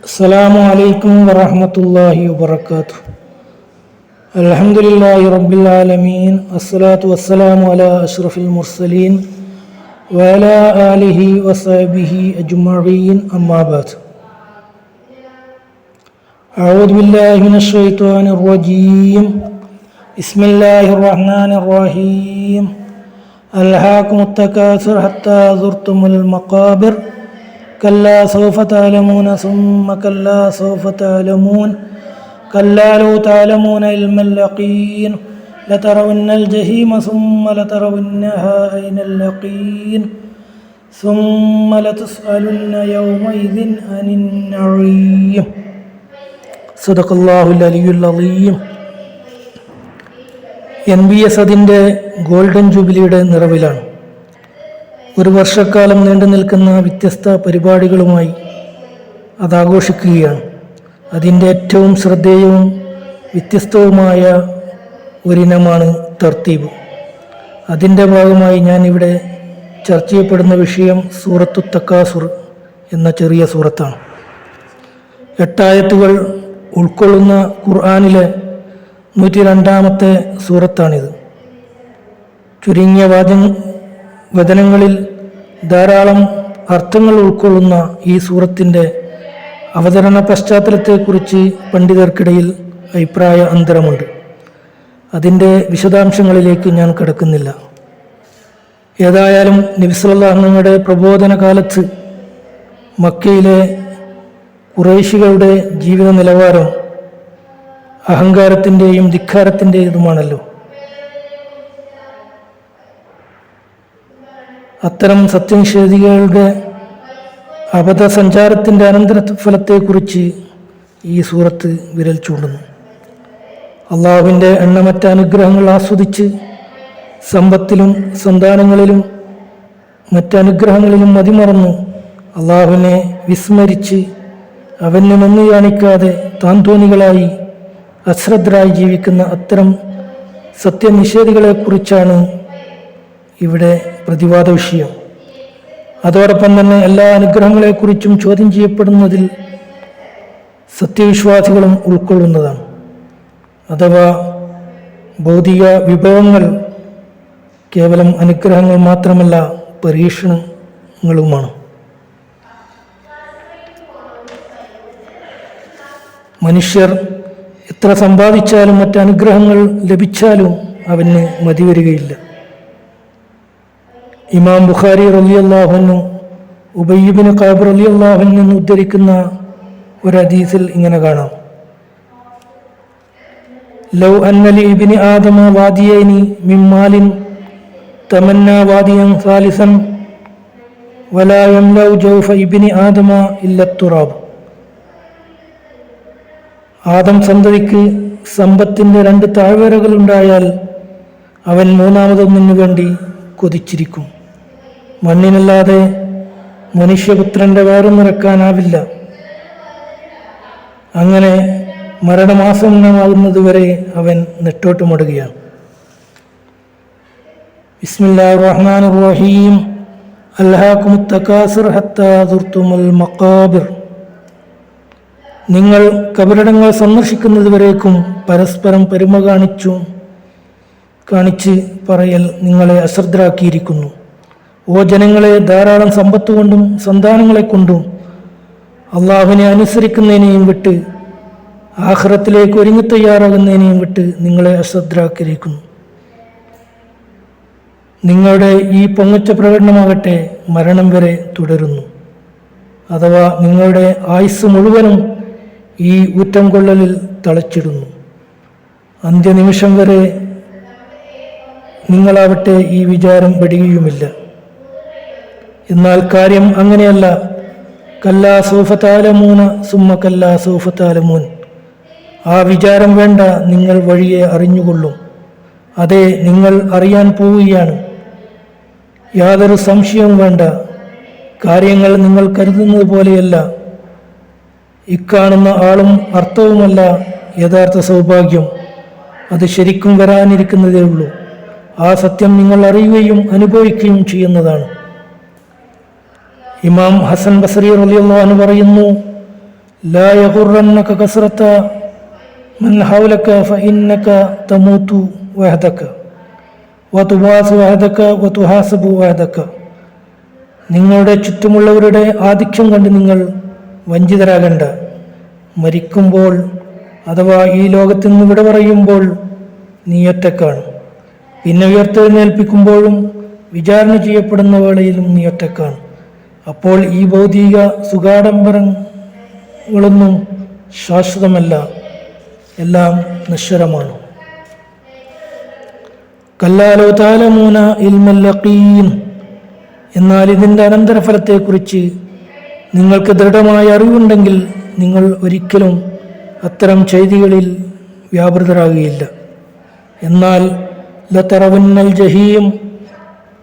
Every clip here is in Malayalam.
السلام عليكم ورحمة الله وبركاته. الحمد لله رب العالمين الصلاة والسلام على أشرف المرسلين وعلى آله وصحبه أجمعين أما بعد. أعوذ بالله من الشيطان الرجيم. بسم الله الرحمن الرحيم. ألهاكم التكاثر حتى زرتم المقابر. كلا سوف تعلمون ثم كلا سوف تعلمون كلا لو تعلمون علم اليقين لترون الجحيم ثم لترونها أين اليقين ثم لتسألن يومئذ عن النعيم صدق الله العلي العظيم എൻ ബി എസ് അതിൻ്റെ ഗോൾഡൻ ജൂബിലിയുടെ നിറവിലാണ് ഒരു വർഷക്കാലം നീണ്ടു നിൽക്കുന്ന വ്യത്യസ്ത പരിപാടികളുമായി അതാഘോഷിക്കുകയാണ്. അതിന്റെ ഏറ്റവും ശ്രദ്ധേയവും വ്യത്യസ്തവുമായ ഒരിനമാണ് തർത്തീബ്. അതിന്റെ ഭാഗമായി ഞാനിവിടെ ചർച്ച ചെയ്യപ്പെടുന്ന വിഷയം സൂറത്തു തക്കാസുർ എന്ന ചെറിയ സൂറത്താണ്. എട്ടായത്തുകൾ ഉൾക്കൊള്ളുന്ന ഖുർആാനിലെ നൂറ്റി രണ്ടാമത്തെ സൂറത്താണിത്. ചുരുങ്ങിയ വാച വചനങ്ങളിൽ ധാരാളം അർത്ഥങ്ങൾ ഉൾക്കൊള്ളുന്ന ഈ സൂറത്തിന്റെ അവതരണ പശ്ചാത്തലത്തെക്കുറിച്ച് പണ്ഡിതർക്കിടയിൽ അഭിപ്രായ അന്തരമുണ്ട്. അതിന്റെ വിശദാംശങ്ങളിലേക്ക് ഞാൻ കിടക്കുന്നില്ല. ഏതായാലും നബിസ്വല്ലാഹങ്ങളുടെ പ്രബോധന കാലത്ത് മക്കയിലെ കുറേശികളുടെ ജീവിത നിലവാരം അഹങ്കാരത്തിന്റെയും ധിക്കാരത്തിന്റെതുമാണല്ലോ അത്തരം സത്യനിഷേധികളുടെ അബദ്ധസഞ്ചാരത്തിന്റെ അനന്തരഫലത്തെക്കുറിച്ച് ഈ സൂറത്ത് വിരൽ ചൂണ്ടുന്നു. അള്ളാഹുവിന്റെ എണ്ണമറ്റ അനുഗ്രഹങ്ങൾ ആസ്വദിച്ച് സമ്പത്തിലും സന്താനങ്ങളിലും മറ്റനുഗ്രഹങ്ങളിലും മതിമറന്നു അള്ളാഹുവിനെ വിസ്മരിച്ച് അവന് നന്ദി കാണിക്കാതെ താന്തോന്നികളായി അശ്രദ്ധരായി ജീവിക്കുന്ന അത്തരം സത്യനിഷേധികളെക്കുറിച്ചാണ് ഇവിടെ പ്രതിവാദ വിഷയം അതോടൊപ്പം തന്നെ എല്ലാ അനുഗ്രഹങ്ങളെക്കുറിച്ചും ചോദ്യം ചെയ്യപ്പെടുന്നതിൽ സത്യവിശ്വാസികളും ഉൾക്കൊള്ളുന്നതാണ്. അഥവാ ഭൗതിക വിഭവങ്ങൾ കേവലം അനുഗ്രഹങ്ങൾ മാത്രമല്ല പരീക്ഷണങ്ങളുമാണ്. മനുഷ്യർ എത്ര സമ്പാദിച്ചാലും മറ്റനുഗ്രഹങ്ങൾ ലഭിച്ചാലും അവന് മതിവരികയില്ല. ഇമാം ബുഖാരി റലിയല്ലാഹുന്നു ഉബയ്യബിന് കാബ് റലിയല്ലാഹുൻ നിന്ന് ഉദ്ധരിക്കുന്ന ഒരു ഹദീസിൽ ഇങ്ങനെ കാണാം. ലൗ അന്നലി ഇബിന് ആദമ വാദിയനി മിമ്മാലിൻ തമന്ന വാദിയൻ സാലിസൻ വലായം ലൗ ജൗഫ ഇബിന് ആദമ ഇല്ലത്തുറാബ് ആദം സന്തതിക്ക് സമ്പത്തിന്റെ രണ്ട് താഴ്വരകൾ ഉണ്ടായാൽ അവൻ മൂന്നാമതൊന്നിനു വേണ്ടി കൊതിച്ചിരിക്കും. മണ്ണിനല്ലാതെ മനുഷ്യപുത്രന്റെ വേറും നിറക്കാനാവില്ല. അങ്ങനെ മരണമാസന്നമാകുന്നതുവരെ അവൻ നെട്ടോട്ടുമടുകയാണ്. ബിസ്മില്ലാ റഹ്മാൻ റഹീം അൽഹാക്കും തക്കാസിർ ഹത്താ തുർത്തുമുൽ മക്കാബിർ നിങ്ങൾ കബറിടങ്ങൾ സന്ദർശിക്കുന്നതുവരേക്കും പരസ്പരം പെരുമ കാണിച്ചു കാണിച്ച് പറയൽ നിങ്ങളെ അശ്രദ്ധരാക്കിയിരിക്കുന്നു. ഓ ജനങ്ങളെ ധാരാളം സമ്പത്ത് കൊണ്ടും സന്താനങ്ങളെ കൊണ്ടും അള്ളാഹുവിനെ അനുസരിക്കുന്നതിനെയും വിട്ട് ആഹ്റത്തിലേക്ക് ഒരുങ്ങി തയ്യാറാകുന്നതിനെയും വിട്ട് നിങ്ങളെ അശ്രദ്ധരാക്കിയിരിക്കുന്നു. നിങ്ങളുടെ ഈ പൊങ്ങച്ച പ്രകടനമാകട്ടെ മരണം വരെ തുടരുന്നു. അഥവാ നിങ്ങളുടെ ആയുസ് മുഴുവനും ഈ ഊറ്റം കൊള്ളലിൽ തളച്ചിടുന്നു. അന്ത്യനിമിഷം വരെ നിങ്ങളാവട്ടെ ഈ വിചാരം വെടിയുമില്ല എന്നാൽ കാര്യം അങ്ങനെയല്ല. കല്ലാ സൂഫത്താലമൂന സുമ്മ കല്ലാ സൂഫത്താലമൂൻ ആ വിചാരം വേണ്ട നിങ്ങൾ വഴിയെ അറിഞ്ഞുകൊള്ളും. അതെ നിങ്ങൾ അറിയാൻ പോവുകയാണ്. യാതൊരു സംശയവും വേണ്ട. കാര്യങ്ങൾ നിങ്ങൾ കരുതുന്നത് പോലെയല്ല. ഇക്കാണുന്ന ആളും അർത്ഥവുമല്ല യഥാർത്ഥ സൗഭാഗ്യം. അത് ശരിക്കും വരാനിരിക്കുന്നതേ ഉള്ളൂ ആ സത്യം നിങ്ങൾ അറിയുകയും അനുഭവിക്കുകയും ചെയ്യുന്നതാണ്. ഇമാം ഹസൻ ബസറി റലിയുള്ളഹാൻ പറയുന്നു ലാ മൻ ഹൗലക ഫഇന്നക തമൂതു വഹദക വഹദക വതുഹാസബു വഹദക. നിങ്ങളുടെ ചുറ്റുമുള്ളവരുടെ ആധിക്യം കണ്ട് നിങ്ങൾ വഞ്ചിതരാകണ്ട. മരിക്കുമ്പോൾ അഥവാ ഈ ലോകത്ത് നിന്ന് വിട പറയുമ്പോൾ നീയൊറ്റക്കാണ് പിന്നെ ഉയർത്തെഴുന്നേൽപ്പിക്കുമ്പോഴും വിചാരണ ചെയ്യപ്പെടുന്ന വേളയിലും നീയൊറ്റക്കാണ് അപ്പോൾ ഈ ഭൗതിക സുഖാഡംബരങ്ങളൊന്നും ശാശ്വതമല്ല. എല്ലാം നശ്വരമാണ്. കല്ലാലോ താലമൂന ഇൽമല്ലീൻ എന്നാൽ ഇതിന്റെ അനന്തരഫലത്തെക്കുറിച്ച് നിങ്ങൾക്ക് ദൃഢമായ അറിവുണ്ടെങ്കിൽ നിങ്ങൾ ഒരിക്കലും അത്തരം ചെയ്തികളിൽ വ്യാപൃതരാകുകയില്ല. എന്നാൽ ലത്തറവുന്നൽ ജഹീം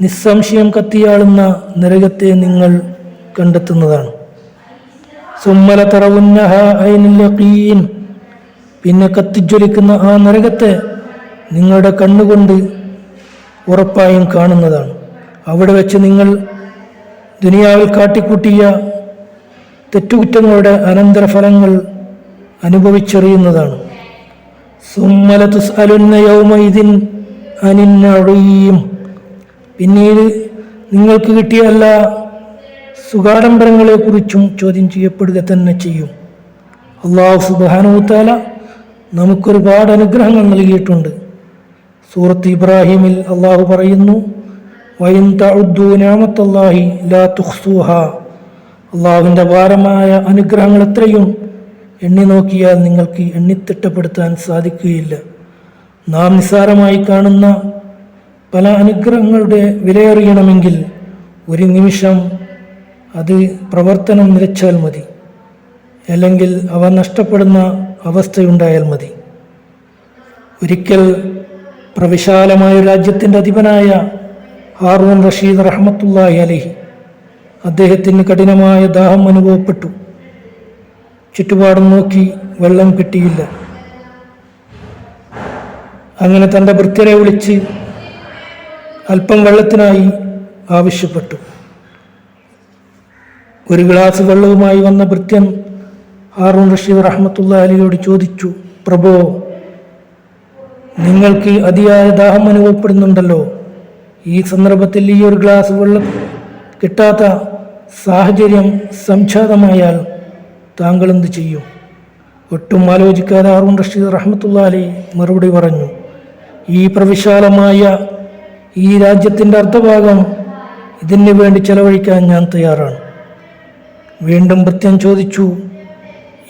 നിസ്സംശയം കത്തിയാളുന്ന നരകത്തെ നിങ്ങൾ കണ്ടെത്തുന്നതാണ്. സുമ്മല പിന്നെ കത്തിജ്വലിക്കുന്ന ആ നരകത്തെ നിങ്ങളുടെ കണ്ണുകൊണ്ട് ഉറപ്പായും കാണുന്നതാണ്. അവിടെ വെച്ച് നിങ്ങൾ ദുനിയാവിൽ കാട്ടിക്കൂട്ടിയ തെറ്റുകുറ്റങ്ങളുടെ അനന്തരഫലങ്ങൾ അനുഭവിച്ചറിയുന്നതാണ്. സുമ്മല യൗമ ഇതിൻ പിന്നീട് നിങ്ങൾക്ക് കിട്ടിയ എല്ലാ സുഖാഡംബരങ്ങളെക്കുറിച്ചും ചോദ്യം ചെയ്യപ്പെടുക തന്നെ ചെയ്യും. അള്ളാഹു സുബാനുത്താല നമുക്കൊരുപാട് അനുഗ്രഹങ്ങൾ നൽകിയിട്ടുണ്ട്. സൂറത്ത് ഇബ്രാഹിമിൽ അള്ളാഹു പറയുന്നു ലാ അള്ളാഹുവിന്റെ ഭാരമായ അനുഗ്രഹങ്ങൾ എത്രയും എണ്ണി നോക്കിയാൽ നിങ്ങൾക്ക് എണ്ണിത്തിട്ടപ്പെടുത്താൻ സാധിക്കുകയില്ല. നാം നിസ്സാരമായി കാണുന്ന പല അനുഗ്രഹങ്ങളുടെ വിലയറിയണമെങ്കിൽ ഒരു നിമിഷം അത് പ്രവർത്തനം നിലച്ചാൽ മതി. അല്ലെങ്കിൽ അവ നഷ്ടപ്പെടുന്ന അവസ്ഥയുണ്ടായാൽ മതി. ഒരിക്കൽ പ്രവിശാലമായ രാജ്യത്തിന്റെ അധിപനായ ഹാറൂൺ റഷീദ് റഹ്മത്തുല്ലാഹി അലഹി അദ്ദേഹത്തിന് കഠിനമായ ദാഹം അനുഭവപ്പെട്ടു. ചുറ്റുപാടും നോക്കി വെള്ളം കിട്ടിയില്ല. അങ്ങനെ തന്റെ ഭൃത്യരെ വിളിച്ച് അല്പം വെള്ളത്തിനായി ആവശ്യപ്പെട്ടു. ഒരു ഗ്ലാസ് വെള്ളവുമായി വന്ന ഭൃത്യൻ ഹാറൂൺ റഷീദ് റഹ്മത്തുള്ള അലിയോട് ചോദിച്ചു പ്രഭോ നിങ്ങൾക്ക് അതിയായ ദാഹം അനുഭവപ്പെടുന്നുണ്ടല്ലോ. ഈ സന്ദർഭത്തിൽ ഈ ഒരു ഗ്ലാസ് വെള്ളം കിട്ടാത്ത സാഹചര്യം സംജാതമായാൽ താങ്കൾ എന്ത് ചെയ്യും? ഒട്ടും ആലോചിക്കാതെ ഹാറൂൺ റഷീദ് റഹ്മത്തുള്ള അലി മറുപടി പറഞ്ഞു ഈ പ്രവിശാലമായ ഈ രാജ്യത്തിന്റെ അർത്ഥഭാഗം ഇതിന് വേണ്ടി ചെലവഴിക്കാൻ ഞാൻ തയ്യാറാണ്. വീണ്ടും ഭൃത്യൻ ചോദിച്ചു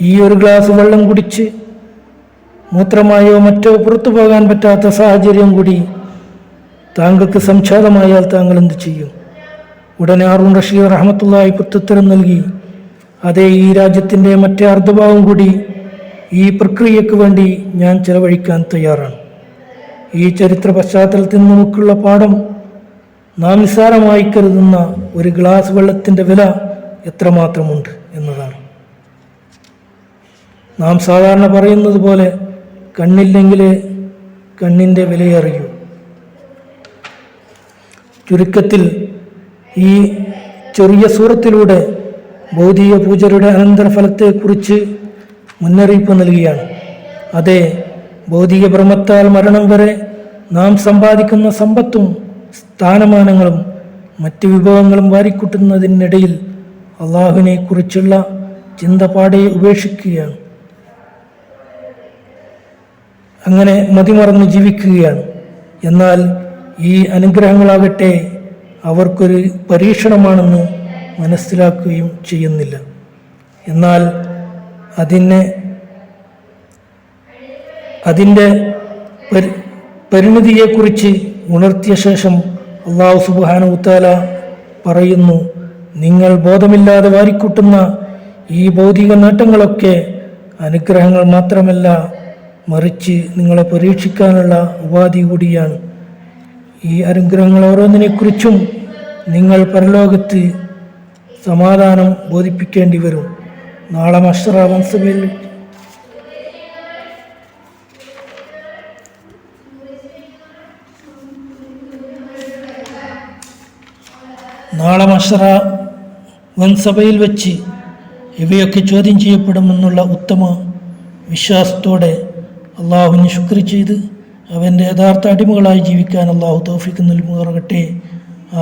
ഈ ഒരു ഗ്ലാസ് വെള്ളം കുടിച്ച് മൂത്രമായോ മറ്റോ പുറത്തു പോകാൻ പറ്റാത്ത സാഹചര്യം കൂടി താങ്കൾക്ക് സംജാതമായാൽ താങ്കൾ എന്ത് ചെയ്യും? ഉടനെ അറുൺ റഷീദ് റഹമത്തുള്ളായി പ്രത്യുത്തരം നൽകി അതേ ഈ രാജ്യത്തിന്റെ മറ്റേ അർദ്ധഭാവം കൂടി ഈ പ്രക്രിയക്ക് വേണ്ടി ഞാൻ ചെലവഴിക്കാൻ തയ്യാറാണ്. ഈ ചരിത്ര പശ്ചാത്തലത്തിൽ നമുക്കുള്ള പാഠം നാം നിസ്സാരമായി കരുതുന്ന ഒരു ഗ്ലാസ് വെള്ളത്തിന്റെ വില എത്രമാത്രമുണ്ട് എന്നതാണ്. നാം സാധാരണ പറയുന്നത് പോലെ കണ്ണില്ലെങ്കിലേ കണ്ണിന്റെ വിലയറിയൂ. ചുരുക്കത്തിൽ ഈ ചെറിയ സൂറത്തിലൂടെ ഭൗതിക പൂജയുടെ അനന്തരഫലത്തെക്കുറിച്ച് മുന്നറിയിപ്പ് നൽകിയാണ്. അതെ ഭൗതിക ഭ്രമത്താൽ മരണം വരെ നാം സമ്പാദിക്കുന്ന സമ്പത്തും സ്ഥാനമാനങ്ങളും മറ്റ് വിഭവങ്ങളും വാരിക്കൂട്ടുന്നതിനിടയിൽ അള്ളാഹുവിനെ കുറിച്ചുള്ള ചിന്ത പാടെ ഉപേക്ഷിക്കുകയാണ്. അങ്ങനെ മതിമറന്ന് ജീവിക്കുകയാണ്. എന്നാൽ ഈ അനുഗ്രഹങ്ങളാകട്ടെ അവർക്കൊരു പരീക്ഷണമാണെന്ന് മനസ്സിലാക്കുകയും ചെയ്യുന്നില്ല. എന്നാൽ അതിനെ അതിന്റെ പരി പരിണിതിയെക്കുറിച്ച് ഉണർത്തിയ ശേഷം അള്ളാഹു സുബാന ഉത്താല പറയുന്നു നിങ്ങൾ ബോധമില്ലാതെ വാരിക്കൂട്ടുന്ന ഈ ഭൗതിക നേട്ടങ്ങളൊക്കെ അനുഗ്രഹങ്ങൾ മാത്രമല്ല മറിച്ച് നിങ്ങളെ പരീക്ഷിക്കാനുള്ള ഉപാധി കൂടിയാണ്. ഈ അനുഗ്രഹങ്ങൾ ഓരോന്നിനെക്കുറിച്ചും നിങ്ങൾ പരലോകത്ത് സമാധാനം ബോധിപ്പിക്കേണ്ടി വരും. നാളെ മഷറ വംസബിൽ നാളെ മഷറ വൻസഭയിൽ വെച്ച് ഇവയൊക്കെ ചോദ്യം ചെയ്യപ്പെടുമെന്നുള്ള ഉത്തമ വിശ്വാസത്തോടെ അള്ളാഹുവിന് ശുക്ർ ചെയ്ത് അവന്റെ യഥാർത്ഥ അടിമകളായി ജീവിക്കാൻ അള്ളാഹു തോഫിക്ക് നൽകുമാറാകട്ടെ.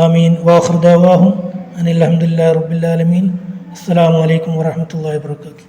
ആമീൻ. വാഹൃദാവാഹും അനിൽ അഹമ്മദില്ല റബ്ബില്ലാലമീൻ അസ്സാം വലൈക്കും വാഹമത്തല്ലാ വാബർക്കാത്തു